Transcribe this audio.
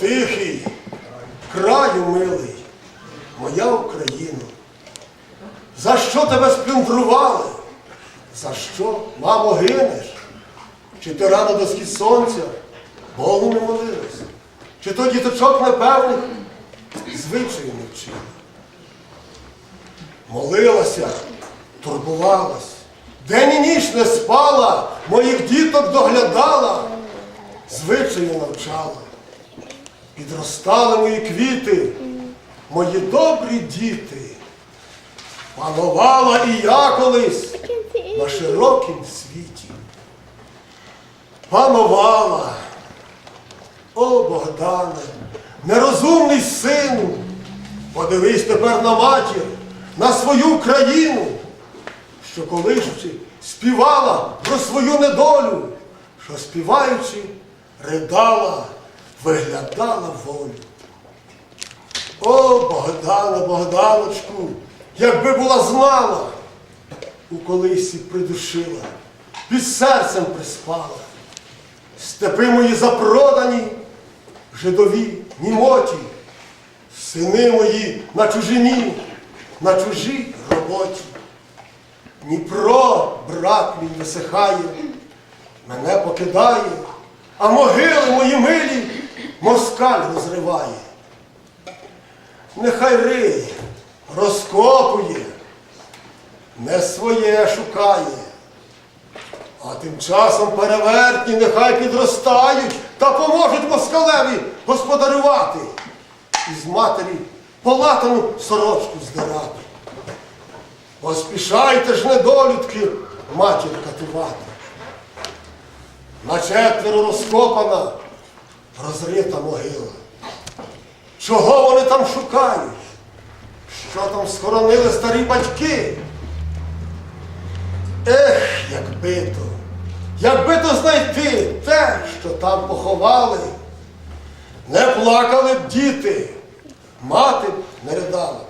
тихий, краю милий, моя Україна. За що тебе сплюндрували? За що, мамо, гинеш? Чи ти рано до схід сонця Богу не молилась? Чи то діточок непевних звичаю не вчила? Молилася, турбувалась, день і ніч не спала, моїх діток доглядала, звичаю навчала. Підростали мої квіти, мої добрі діти. Панувала і я колись на широкім світі. Панувала, о Богдане, нерозумний сину, подивись тепер на матір, на свою країну, що колишучи співала про свою недолю, що співаючи, ридала, виглядала волю. О, Богдане, Богданочку, якби була знала, у колисі придушила, під серцем приспала. Степи мої запродані, жидові, німоті, сини мої на чужині, на чужій роботі. Дніпро, брат мій, висихає, мене покидає, а могили мої милі москаль розриває. Нехай риє, розкопує, не своє шукає. А тим часом перевертні нехай підростають та поможуть москалеві господарювати. І з матері полатану сорочку здирати. Поспішайте ж, недолюдки, матір катувати. На четверо розкопана, розрита могила. Чого вони там шукають? Що там схоронили старі батьки? Ех, якби то, якби то знайти те, що там поховали, не плакали б діти, мати б не ридала.